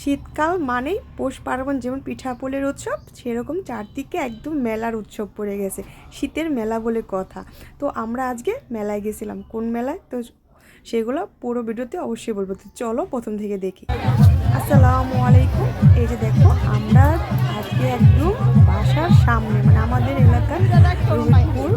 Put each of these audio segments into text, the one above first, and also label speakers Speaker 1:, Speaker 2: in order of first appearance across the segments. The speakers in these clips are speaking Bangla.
Speaker 1: শীতকাল মানেই পৌষ পার্বণ, যেমন পিঠাপোলের উৎসব, সেরকম চারদিকে একদম মেলার উৎসব পড়ে গেছে। শীতের মেলা বলে কথা। তো আমরা আজকে মেলায় গেছিলাম। কোন মেলায়? তো সেগুলো পুরো ভিডিওতে অবশ্যই বলব। তো চলো প্রথম থেকে দেখি। আসসালামু আলাইকুম। এই যে দেখো, আমরা আজকে একদম বাসার সামনে মানে আমাদের এলাকার রোহিতপুর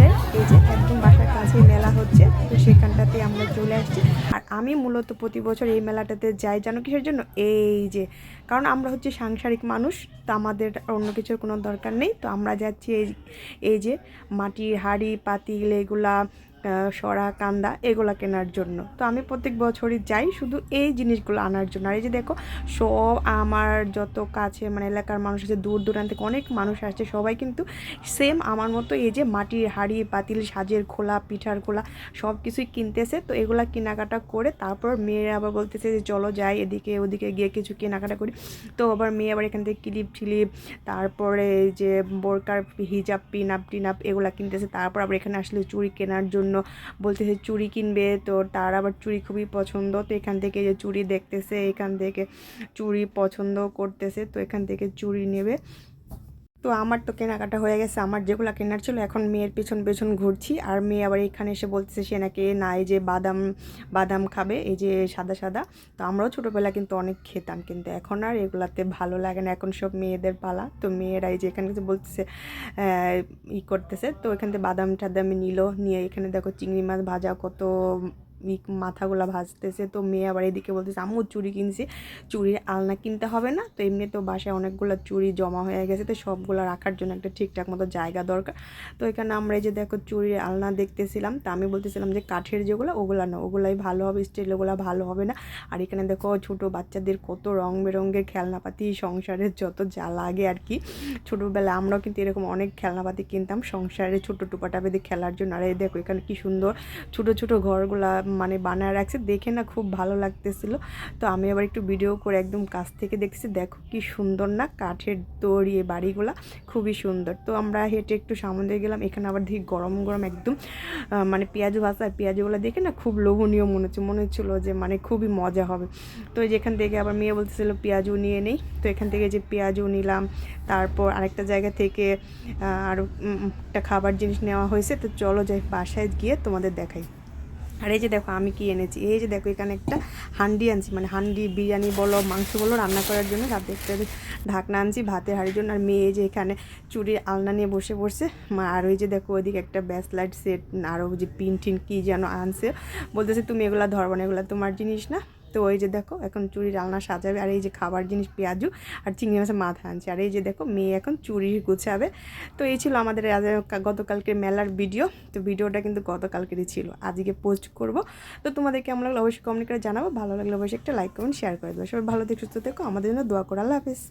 Speaker 1: এর এই যে একদম বাসার কাছে মেলা হচ্ছে, তো সেখানটাতে আমরা চলে আসছি। আর আমি মূলত প্রতি বছর এই মেলাটাতে যাই, জানো কিসের জন্য? এই যে, কারণ আমরা হচ্ছে সাংসারিক মানুষ, তো আমাদের অন্য কিছুর কোনো দরকার নেই। তো আমরা যাচ্ছি এই এই যে মাটির হাঁড়ি, পাতিল, এগুলা সরা, কান্দা, এগুলো কেনার জন্য। তো আমি প্রত্যেক বছরই যাই শুধু এই জিনিসগুলো আনার জন্য। আর এই যে দেখো, সব আমার যত কাছে মানে এলাকার মানুষ আছে, দূর দূরান্ত থেকে অনেক মানুষ আসছে, সবাই কিন্তু সেম আমার মতো এই যে মাটির হাঁড়ি, পাতিল, সাজের খোলা, পিঠার খোলা সব কিছুই কিনতেছে। তো এগুলো কেনাকাটা করে তারপর মেয়েরা আবার বলতেছে যে, চলো যাই এদিকে ওদিকে গিয়ে কিছু কেনাকাটা করি। তো আবার মেয়ে আবার এখান থেকে ক্লিপ টিলিপ, তারপরে যে বোরকার হিজাব পিন আপ টিন আপ এগুলা কিনতেছে। তারপর আবার এখানে আসলে চুড়ি কেনার জন্য বলতেছে চুড়ি কিনবে, তো তার আবার চুড়ি খুবই পছন্দ। তো এখান থেকে যে চুড়ি দেখতেছে, এখান থেকে চুড়ি পছন্দ করতেছে, তো এখান থেকে চুড়ি নেবে। তো আমার তো কেনাকাটা হয়ে গেছে। আমার যেগুলো কেনার ছিল, এখন মেয়ের পেছন পেছন ঘুরছি। আর মেয়ে আবার এখানে এসে বলতেছে সে নাকি না এই যে বাদাম বাদাম খাবে, এই যে সাদা সাদা। তো আমরাও ছোটোবেলা কিন্তু অনেক খেতাম, কিন্তু এখন আর এগুলাতে ভালো লাগে না। এখন সব মেয়েদের পালা। তো মেয়েরা এই যে এখানে কিছু বলতেছে ই করতেছে। তো এখান থেকে বাদাম টাদামি নিল। নিয়ে এখানে দেখো চিংড়ি মাছ ভাজা কত মাথাগুলা ভাজতেছে, তো মেয়ে আবার এদিকে বলতেছে, আম্মু, চুড়ি কিনছি। চুড়ির আলনা কিনতে হবে না? তো এমনি তো বাসায় অনেকগুলো চুড়ি জমা হয়ে গেছে, তো সবগুলো রাখার জন্য একটা ঠিকঠাক মতো জায়গা দরকার। তো এখানে আমরা এই যে দেখো চুড়ির আলনা দেখতেছিলাম, তো আমি বলতেছিলাম যে কাঠের যেগুলো, ওগুলো না, ওগুলাই ভালো হবে স্টিল ওগুলো ভালো হবে না। আর এখানে দেখো ছোট বাচ্চাদের কত রং বেরঙের খেলনাপাতি, সংসারের যত যা লাগে আর কি। ছোটোবেলায় আমরাও কিন্তু এরকম অনেক খেলনাপাতি কিনতাম সংসারে ছোটো টুপাটা বেঁধে খেলার জন্য। আর এই দেখো এখানে কি সুন্দর ছোট ছোট ঘরগুলা মানে বানায় রাখছে, দেখে না খুব ভালো লাগতেছিল। তো আমি আবার একটু ভিডিও করে একদম কাছ থেকে দেখছি দেখো কি সুন্দর না কাঠের তৈরি এই বাড়িগুলা, খুবই সুন্দর। তো আমরা হেঁটে একটু সামনে দিয়ে গেলাম, এখানে আবার দেখি গরম গরম একদম মানে পেঁয়াজু ভাজা পেঁয়াজুগুলো দেখে না খুব লোভনীয় মনে হচ্ছে, মনে হচ্ছিল যে মানে খুবই মজা হবে। তো এই যে এখান থেকে আবার মেয়ে বলতেছিল, পেঁয়াজু নিয়ে নেই। তো এখান থেকে যে পেঁয়াজু নিলাম, তারপর আরেকটা জায়গা থেকে আরও একটা খাবার জিনিস নেওয়া হয়েছে। তো চলো যাই বাসায় গিয়ে তোমাদের দেখাই। আর এই যে দেখো, আমি কি এনেছি? এই যে দেখো, এখানে একটা হান্ডি আনছি। মানে হান্ডি, বিরিয়ানি বলো মাংস বলো রান্না করার জন্য সাথে একটা ঢাকনা আনছি, ভাতের হাড়ির জন্য। আর মেয়ে যে এখানে চুরির আলনা নিয়ে বসে পড়ছে। আর ওই যে দেখো, ওইদিকে একটা ব্যাসলাইট সেট আরও যে পিন টিন কী যেন আনছে। বলতেছে, তুমি এগুলো ধরবো না, এগুলো তোমার জিনিস না। তো ওই যে দেখো, এখন চুরি রান্না সাজাবে, আর এই যে খাবার জিনিস পেঁয়াজু আর চিংড়ি মাছের মাথা আনছে। আর এই যে দেখো, মেয়ে এখন চুরি গুছাবে। তো এই ছিল আমাদের গতকালকের মেলার ভিডিও। তো ভিডিওটা কিন্তু গতকালকেরই ছিল। আজকে পোস্ট করব। তো তোমাদের কেমন লাগল অবশ্যই কমেন্ট করে জানাব। ভালো লাগলে অবশ্যই একটা লাইক কমেন্ট শেয়ার করে দেবো। সবাই ভালো থেকে, সুস্থ থেকো। আমাদের জন্য দোয়া করো। আল্লাহ হাফিজ।